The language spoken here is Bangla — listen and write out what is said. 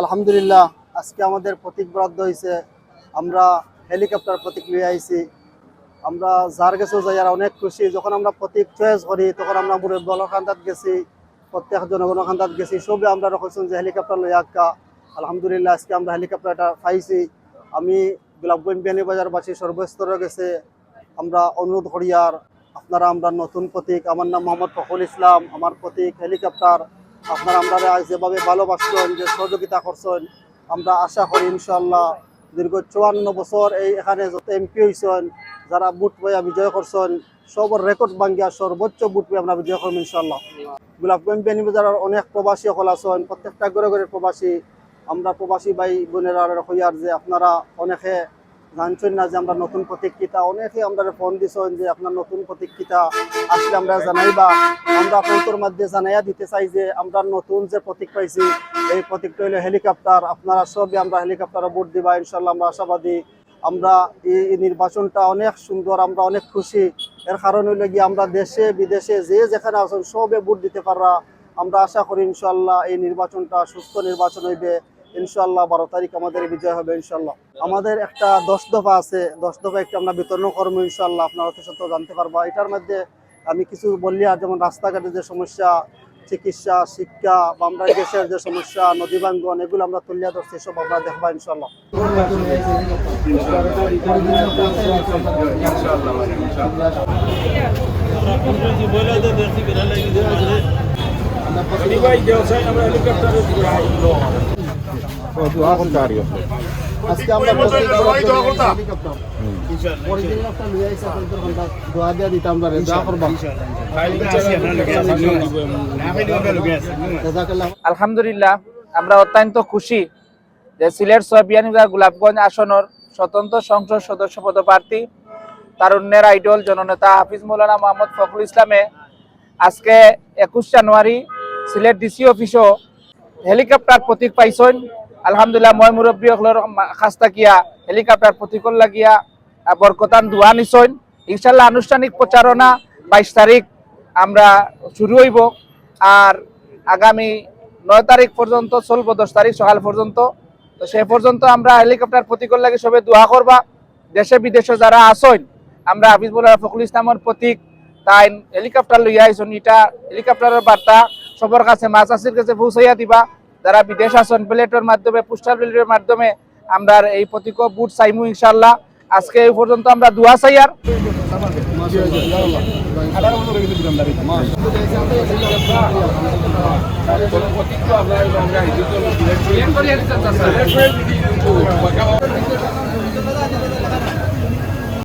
আলহামদুলিল্লাহ, আজকে আমাদের প্রতীক বরাদ্দ হয়েছে। আমরা হেলিকপ্টার প্রতীক নিয়ে আইছি। আমরা যার কাছেও যাই আর অনেক খুশি। যখন আমরা প্রতীক চয়েস করি, তখন আমরা মুরে বলকান্দাত গেছি। প্রত্যেক জনগণকান্দাত গেছি। সবে আমরা রকম যে হেলিকপ্টার লই আক্কা আলহামদুলিল্লাহ, আজকে আমরা হেলিকপ্টারটা পাইছি। আমি গোলাপগঞ্জ বিয়ানীবাজারবাসী সর্বস্তরে গেছে। আমরা অনুরোধ করি আর আপনারা আমরা নতুন প্রতীক। আমার নাম মোহাম্মদ ফখরুল ইসলাম। আমার প্রতীক হেলিকপ্টার আপনারা আমরা যেভাবে ভালোবাসছেন, যে সহযোগিতা করছেন, আমরা আশা করি ইনশাল্লাহ দীর্ঘ চুয়ান্ন বছর এই এখানে যত এমপি হয়েছেন যারা বুট বইয়া বিজয় করছেন, সবর রেকর্ড ভাঙ্গিয়া সর্বোচ্চ বুট বই আমরা বিজয় করব ইনশাল্লাহ গোলাপগঞ্জ বেনিবাজারের অনেক প্রবাসী সকল আছেন। প্রত্যেকটা ঘরে ঘরে প্রবাসী। আমরা প্রবাসী ভাই বোনেরা হইয়ার যে আপনারা অনেকে জানছেন না যে আমরা নতুন প্রতীক্ষিতা। অনেকে আমরা ফোন দিছেন যে আপনার নতুন প্রতীক্ষিতা আসলে আমরা জানাইবা। আমরা আপনার মধ্যে জানাইয়া দিতে চাই যে আমরা নতুন যে প্রতীক পাইছি, এই প্রতীকটা হলো হেলিকপ্টার। আপনারা সবই আমরা হেলিকপ্টারে ভোট দিবা ইনশাল্লাহ আমরা আশাবাদী। আমরা এই নির্বাচনটা অনেক সুন্দর, আমরা অনেক খুশি। এর কারণ হইলে গিয়ে আমরা দেশে, বিদেশে যে যেখানে আছেন সবে ভোট দিতে পাররা। আমরা আশা করি ইনশাল্লাহ এই নির্বাচনটা, সুস্থ নির্বাচন হইবে। ইনশাল্লাহ বারো তারিখ আমাদের বিজয় হবে ইনশাল্লাহ আমাদের একটা দশ দফা আছে। দশ দফা একটা আমরা বিতরণ কর্ম ইনশাল্লাহ আপনারা অত সত্য জানতে পারবা। এটার মধ্যে আমি কিছু বললি আর যেমন রাস্তাঘাটের যে সমস্যা চিকিৎসা শিক্ষা বা আমরা দেশের যে সমস্যা নদী ভাঙ্গন এগুলো আমরা তুলিয়া ধরছি সব আমরা দেখবা ইনশাল্লাহ আজকে আমরা প্রত্যেক হেলিকপ্টার। অরিজিনাল একটা লইয়া আইছে আপনাদের ঘণ্টা দোয়া দিয়া দিতাম পারে দোয়া করবা। আলহামদুলিল্লাহ আমরা অত্যন্ত খুশি যে সিলেট সবিয়ানিগা গোলাপগঞ্জ আসনের স্বতন্ত্র সংসদ সদস্য পদপ্রার্থী তারুণ্যের আইডল জননেতা হাফিজ মৌলানা মোহাম্মদ ফখরুল ইসলামে আজকে একুশ জানুয়ারি সিলেট ডিসি অফিসও হেলিকপ্টার প্রতীক পাইছেন। আলহামদুলিল্লাহ মই মুরব্বী খাস্তাকিয়া হেলিকপ্টার প্রতীকর লাগিয়া বরকতান দোয়া নিছেন। ইনশাল্লাহ আনুষ্ঠানিক প্রচারণা বাইশ তারিখ আমরা শুরু হইব আর আগামী নয় তারিখ পর্যন্ত চলব, দশ তারিখ সকাল পর্যন্ত। তো সে পর্যন্ত আমরা হেলিকপ্টার প্রতীকর লাগে সবে দোয়া করবা। দেশে বিদেশে যারা আসেন আমরা হাফিজবুল্লাহ ফখরুল ইসলামের প্রতীক, তাই হেলিকপ্টার লইয়া আইসন। ইটা হেলিকপ্টারের বার্তা, সবার কাছে, মাছ আসির কাছে পৌঁছাইয়া দিবা। যারা বিদেশ আসন প্লেটের মাধ্যমে, পোস্টার প্লেটের মাধ্যমে আমরা এই প্রতীক বুট চাইমু ইনশাল্লাহ আজকে এই পর্যন্ত আমরা দোয়া চাই আর Gracias.